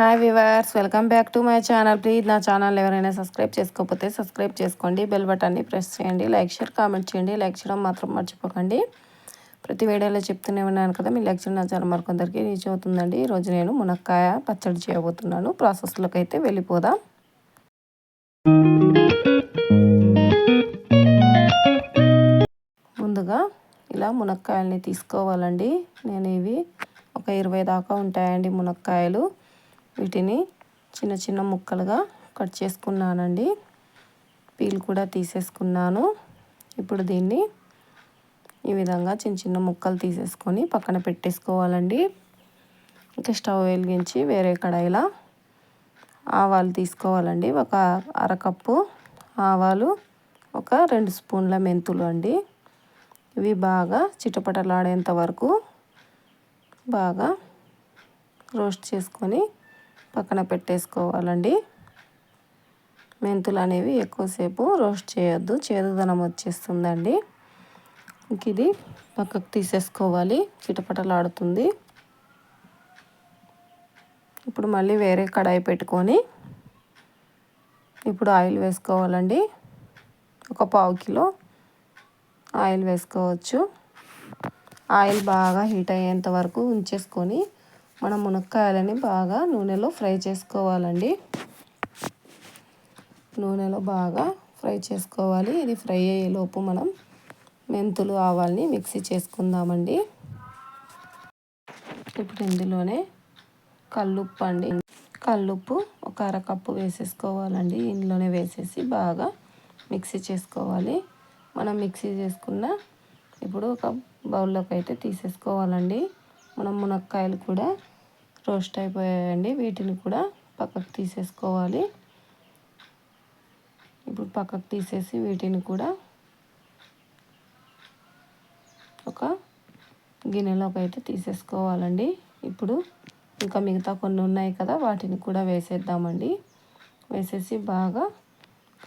Hi viewers welcome back to my channel please నా channel ఎవరైనా subscribe చేసుకోకపోతే subscribe చేసుకోండి. బెల్ బటన్ని ప్రెస్ చేయండి. లైక్ షేర్ కామెంట్ చేయండి. లైక్ చేయడం మాత్రం మర్చిపోకండి. ప్రతి వీడియోలో చెప్తూనే ఉన్నాను కదా మీ లెక్చర్ నా ఛానల్ మరికొందరికి రీచ్ అవుతుందండి. ఈరోజు నేను మునక్కాయ పచ్చడి చేయబోతున్నాను. ప్రాసెస్లోకి అయితే వెళ్ళిపోదాం. ముందుగా ఇలా మునక్కాయల్ని తీసుకోవాలండి. నేను ఇవి ఒక ఇరవై దాకా ఉంటాయండి మునక్కాయలు. వీటిని చిన్న చిన్న ముక్కలుగా కట్ చేసుకున్నానండి. పీల్ కూడా తీసేసుకున్నాను. ఇప్పుడు దీన్ని ఈ విధంగా చిన్న చిన్న ముక్కలు తీసేసుకొని పక్కన పెట్టేసుకోవాలండి. ఇంకా స్టవ్ వెలిగించి వేరే కడాయిలా ఆవాలు తీసుకోవాలండి. ఒక అరకప్పు ఆవాలు ఒక రెండు స్పూన్ల మెంతులు అండి. ఇవి బాగా చిటపటలాడేంత వరకు బాగా రోస్ట్ చేసుకొని పక్కన పెట్టేసుకోవాలండి. మెంతులు అనేవి ఎక్కువసేపు రోస్ట్ చేయొద్దు. చేదుదనం వచ్చేస్తుందండి. ఇది పక్కకు తీసేసుకోవాలి. చిటపటలాడుతుంది. ఇప్పుడు మళ్ళీ వేరే కడాయి పెట్టుకొని ఇప్పుడు ఆయిల్ వేసుకోవాలండి. ఒక పావు కిలో ఆయిల్ వేసుకోవచ్చు. ఆయిల్ బాగా హీట్ అయ్యేంత వరకు ఉంచేసుకొని మనం మునక్కాయలని బాగా నూనెలో ఫ్రై చేసుకోవాలండి. నూనెలో బాగా ఫ్రై చేసుకోవాలి. ఇది ఫ్రై అయ్యేలోపు మనం మెంతులు ఆవాల్ని మిక్సీ చేసుకుందామండి. ఇప్పుడు ఇందులోనే కల్లుప్పు అండి. కల్లుప్పు ఒక అరకప్పు వేసేసుకోవాలండి. ఇందులోనే వేసేసి బాగా మిక్సీ చేసుకోవాలి. మనం మిక్సీ చేసుకున్న ఇప్పుడు ఒక బౌల్లోకి అయితే తీసేసుకోవాలండి. మనం మునక్కాయలు కూడా రోస్ట్ అయిపోయాయండి. వీటిని కూడా పక్కకు తీసేసుకోవాలి. ఇప్పుడు పక్కకు తీసేసి వీటిని కూడా ఒక గిన్నెలోకి అయితే తీసేసుకోవాలండి. ఇప్పుడు ఇంకా మిగతా కొన్ని ఉన్నాయి కదా వాటిని కూడా వేసేద్దామండి. వేసేసి బాగా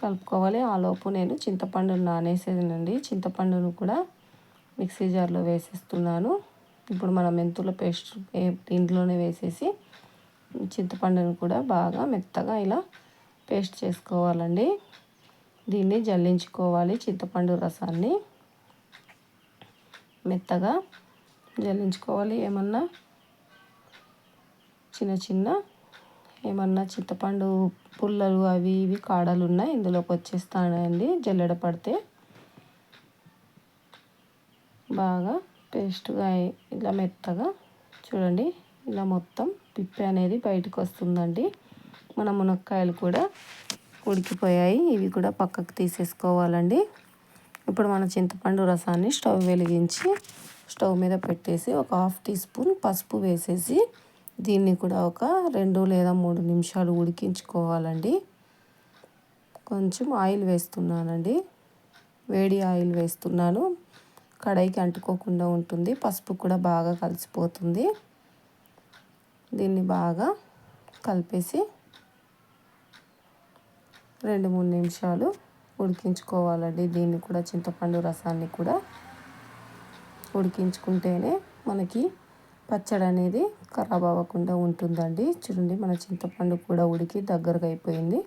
కలుపుకోవాలి. ఆ లోపు నేను చింతపండు నానేసేదండి చింతపండును కూడా మిక్సీ జార్లో వేసేస్తున్నాను. ఇప్పుడు మనం మెంతుల పేస్ట్ దీంట్లోనే వేసేసి చింతపండును కూడా బాగా మెత్తగా ఇలా పేస్ట్ చేసుకోవాలండి. దీన్ని జల్లించుకోవాలి చింతపండు రసాన్ని. మెత్తగా జల్లించుకోవాలి. ఏమన్నా చిన్న చిన్న ఏమన్నా చింతపండు పుల్లలు అవి ఇవి కాడలు ఉన్నాయి ఇందులోకి వచ్చేస్తానండి జల్లెడ పడితే. బాగా పేస్ట్గా ఇలా మెత్తగా చూడండి ఇలా మొత్తం పిప్పి అనేది బయటకు వస్తుందండి. మన మునక్కాయలు కూడా ఉడికిపోయాయి. ఇవి కూడా పక్కకు తీసేసుకోవాలండి. ఇప్పుడు మన చింతపండు రసాన్ని స్టవ్ వెలిగించి స్టవ్ మీద పెట్టేసి ఒక హాఫ్ టీ స్పూన్ పసుపు వేసేసి దీన్ని కూడా ఒక రెండు లేదా మూడు నిమిషాలు ఉడికించుకోవాలండి. కొంచెం ఆయిల్ వేస్తున్నానండి. వేడి ఆయిల్ వేస్తున్నాను. కడాయికి అంటుకోకుండా ఉంటుంది. పసుపు కూడా బాగా కలిసిపోతుంది. దీన్ని బాగా కలిపేసి రెండు మూడు నిమిషాలు ఉడికించుకోవాలండి. దీన్ని కూడా చింతపండు రసాన్ని కూడా ఉడికించుకుంటేనే మనకి పచ్చడి అనేది ఖరాబ్ అవ్వకుండా ఉంటుందండి. చూడండి మన చింతపండు కూడా ఉడికి దగ్గరగా అయిపోయింది.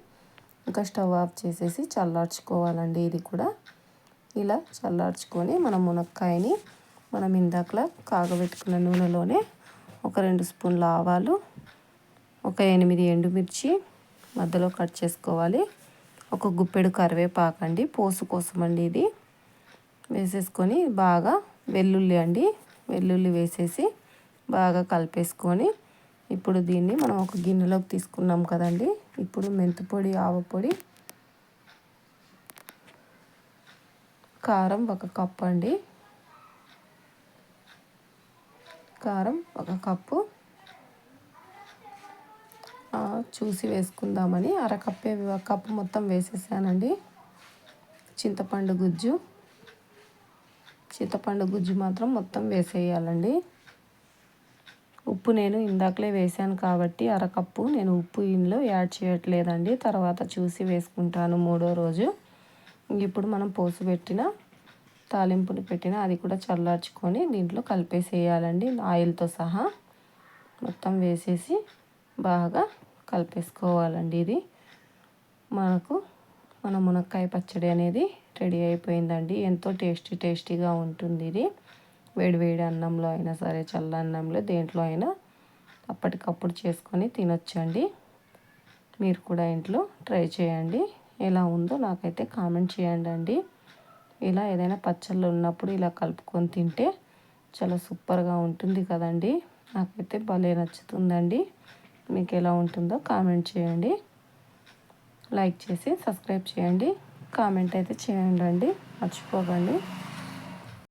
ఇంకా స్టవ్ ఆఫ్ చేసేసి చల్లార్చుకోవాలండి. ఇది కూడా ఇలా చల్లార్చుకొని మనం మునక్కాయని మనం ఇందాకలా కాగబెట్టుకున్న నూనెలోనే ఒక రెండు స్పూన్ల ఆవాలు ఒక ఎనిమిది ఎండుమిర్చి మధ్యలో కట్ చేసుకోవాలి. ఒక గుప్పెడు కరివేపాకు అండి పోసు కోసం అండి ఇది. వేసేసుకొని బాగా వెల్లుల్లి అండి వెల్లుల్లి వేసేసి బాగా కలిపేసుకొని ఇప్పుడు దీన్ని మనం ఒక గిన్నెలోకి తీసుకున్నాం కదండి. ఇప్పుడు మెంతిపొడి ఆవపొడి కారం ఒక కప్పు అండి. కారం ఒక కప్పు. చూసి వేసుకుందామని అరకప్పే కప్పు మొత్తం వేసేసానండి. చింతపండు గుజ్జు. చింతపండు గుజ్జు మాత్రం మొత్తం వేసేయాలండి. ఉప్పు నేను ఇందాకలే వేసాను కాబట్టి అరకప్పు నేను ఉప్పు ఇంట్లో యాడ్ చేయట్లేదండి. తర్వాత చూసి వేసుకుంటాను మూడో రోజు. ఇప్పుడు మనం పోసిపెట్టిన తాలింపుని పెట్టిన అది కూడా చల్లార్చుకొని దీంట్లో కలిపేసేయాలండి ఆయిల్తో సహా. మొత్తం వేసేసి బాగా కలిపేసుకోవాలండి ఇది. మనకు మన మునక్కాయ పచ్చడి అనేది రెడీ అయిపోయిందండి. ఎంతో టేస్టీ టేస్టీగా ఉంటుంది ఇది. వేడివేడి అన్నంలో అయినా సరే చల్ల అన్నంలో దేంట్లో అయినా అప్పటికప్పుడు చేసుకొని తినొచ్చండి. మీరు కూడా ఇంట్లో ట్రై చేయండి. ఎలా ఉందో నాకైతే కామెంట్ చేయండి అండి. ఇలా ఏదైనా పచ్చళ్ళు ఉన్నప్పుడు ఇలా కలుపుకొని తింటే చాలా సూపర్గా ఉంటుంది కదండి. నాకైతే భలే నచ్చుతుందండి. మీకు ఎలా ఉంటుందో కామెంట్ చేయండి. లైక్ చేసి సబ్స్క్రైబ్ చేయండి. కామెంట్ అయితే చేయండి అండి. మర్చిపోకండి.